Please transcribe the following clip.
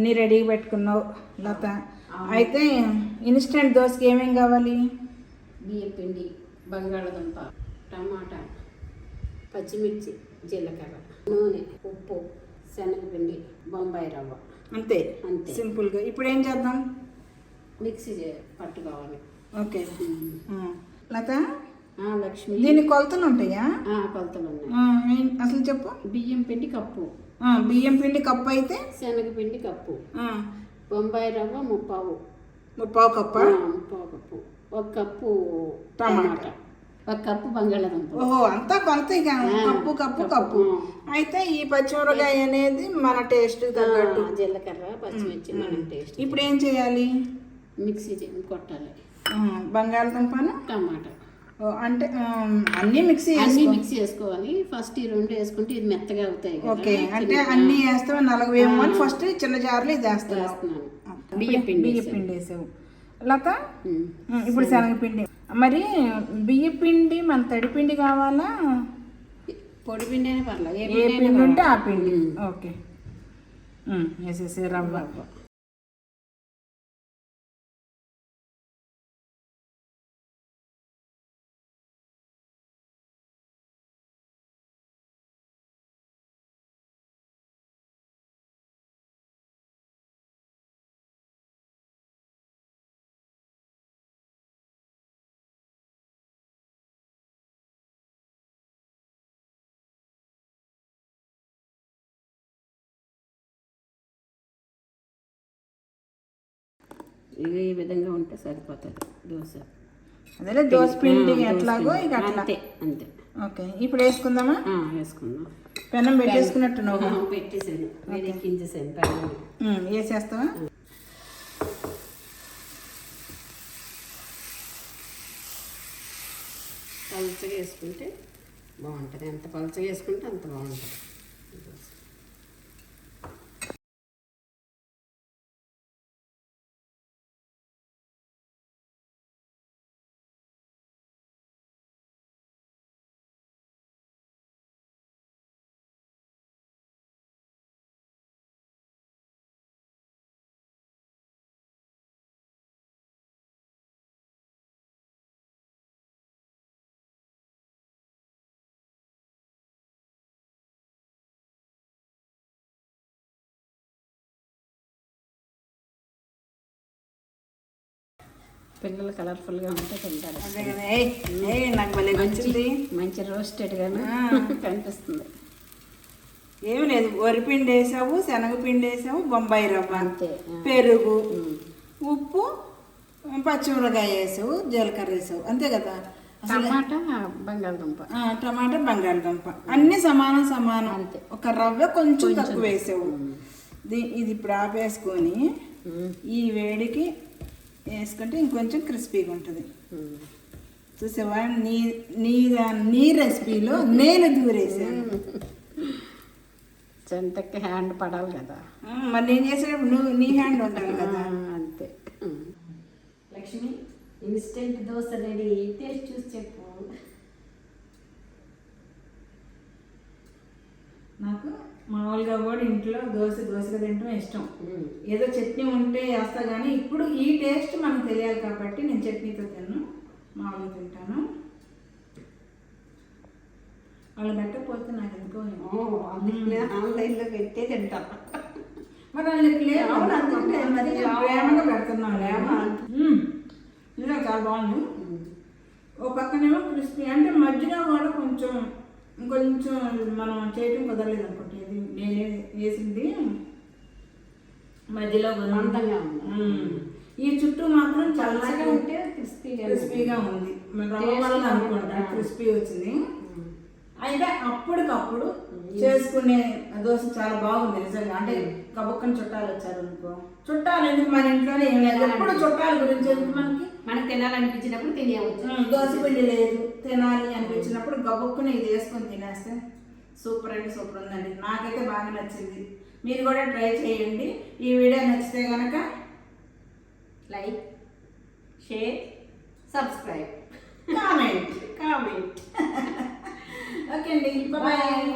అన్నీ రెడీగా పెట్టుకున్నావు లత. అయితే ఇన్స్టెంట్ దోశకి ఏమేం కావాలి? బియ్యం పిండి బంగాళదుంప టమాటా పచ్చిమిర్చి జీలకర్ర నూనె ఉప్పు శనగపిండి బొంబాయి రవ్వ. అంతే. అంతే. సింపుల్గా. ఇప్పుడు ఏం చేద్దాం? మిక్సీ పట్టుకోవాలి. ఓకే. లత? లక్ష్మి. దీని కొలతలు ఉంటాయా? కొలతలు ఉన్నాయి. అసలు చెప్పు. బియ్యం పిండి కప్పు. బియ్యం పిండి కప్పు అయితే? శనగపిండి కప్పు. బొంబాయి రవ్వ ముప్పావు. ముప్పావు కప్ప? ముప్పావు కప్పు. ఒక కప్పు టమాటా. ఒక కప్పు బంగాళదుంప. ఓహో అంతా కొలత ఇక కప్పు కప్పు కప్పు. అయితే ఈ పచ్చిమిరకాయ అనేది మన టేస్ట్ తగ్గట్టు. జీలకర్ర పచ్చిమిర్చి మనం టేస్ట్ ఇప్పుడు ఏం చేయాలి? మిక్సీ కొట్టాలి. బంగాళదుంపను? టమాటా. అంటే అన్నీ మిక్సీ అన్ని మిక్స్ చేసుకోవాలి. ఫస్ట్ ఈ రెండు వేసుకుంటే ఇది మెత్తగా అవుతాయి. ఓకే అంటే అన్నీ వేస్తావు నలగవేమో అని ఫస్ట్ చిన్న జార్లు ఇది వేస్తున్నాను. బియ్యం పిండి బియ్య పిండి వేసావు. లత? ఇప్పుడు శనగపిండి మరి బియ్య పిండి మన తడి పిండి కావాలా? పొడి పిండి అయినా పర్లేదు ఏ పిండి ఉంటే ఆ. పిండి. ఓకే. వేసేసి రవ్వ. ఇక ఈ విధంగా ఉంటే సరిపోతుంది. దోశ. అదే దోశ పిండి ఎట్లాగో. ఇక అంతే అంతే. ఓకే ఇప్పుడు వేసుకుందామా? వేసుకుందాం. పెనం పెట్టేసుకున్నట్టు నువ్వు ఆ, పెట్టేసాను వేడెక్కించేసాను పైన. వేసేస్తావా? పలచగా వేసుకుంటే బాగుంటుంది. ఎంత పలచగా వేసుకుంటే అంత బాగుంటుంది. పిల్లలు కలర్ఫుల్గా ఉంటే తింటారు నచ్చింది మంచి రోస్టెడ్గాను. కనిపిస్తుంది ఏమి లేదు వరిపిండి వేసావు శనగపిండి వేసావు బొంబాయి రవ్వ అంతే. పెరుగు. ఉప్పు పచ్చిమిరకాయ వేసావు జీలకర్ర వేసావు అంతే కదా టమాటా బంగాళదుంప టమాటా బంగాళదుంప అన్ని సమానం సమానం అంతే. ఒక రవ్వ కొంచెం తక్కువ వేసావు ఇది ఇప్పుడు ఆపేసుకొని. ఈ వేడికి వేసుకుంటే ఇంకొంచెం క్రిస్పీగా ఉంటుంది. చూసావా? నీ నీ నీ రెసిపీలో నేను దూరేసాను చెంతకి హ్యాండ్ పడాలి కదా. మరి నేను చేసేటప్పుడు నువ్వు నీ హ్యాండ్ ఉండాలి కదా. అంతే. Lakshmi instant dosa ready taste చూసి చెప్పు నాకు మామూలుగా కూడా ఇంట్లో దోశ దోశగా తింటం ఇష్టం. ఏదో చట్నీ ఉంటే వేస్తా కానీ ఇప్పుడు ఈ టేస్ట్ మనకు తెలియాలి కాబట్టి నేను చట్నీతో తిన్ను. మామూలుగా తింటాను. వాళ్ళు పెట్టకపోతే నాకు ఎందుకో. ఆన్లైన్లో పెట్టే తింటాం. మరి వాళ్ళకి లేదు. ప్రేమగా. మ్మ్. నిజంగా చాలా బాగుంది. ఓ పక్కనేమో క్రిస్పీ. అంటే మధ్యలో కూడా కొంచెం ఇంకొంచెం మనం చేయటం కుదరలేదు అనుకుంటే. ఇది నేనే వేసింది. మధ్యలో. మ్మ్. ఈ చుట్టూ మాత్రం చల్లగా ఉంటే క్రిస్పీగా క్రిస్పీగా ఉంది. మరి రవ్వ వల్ల అనుకుంటా. క్రిస్పీ వచ్చింది. అయితే అప్పటికప్పుడు చేసుకునే దోశ చాలా బాగుంది నిజంగా. అంటే కబుక్కని చుట్టాలు వచ్చారు అనుకో చుట్టాలు ఎందుకు మన ఇంట్లోనే ఏం లేదు. ఎప్పుడు చుట్టాల గురించి ఎందుకు మనకి? మనకు తినాలనిపించినప్పుడు తినేయవచ్చు. ఉమ్, దోశ పిండి లేదు తినాలి అనిపించినప్పుడు గబుక్కుని ఇది వేసుకొని తినేస్తే సూపర్ అంటే సూపర్ ఉందండి. నాకైతే బాగా నచ్చింది. మీరు కూడా ట్రై చేయండి. ఈ వీడియో నచ్చితే కనుక like share subscribe. Comment. Comment. Okay అండి. బాయ్.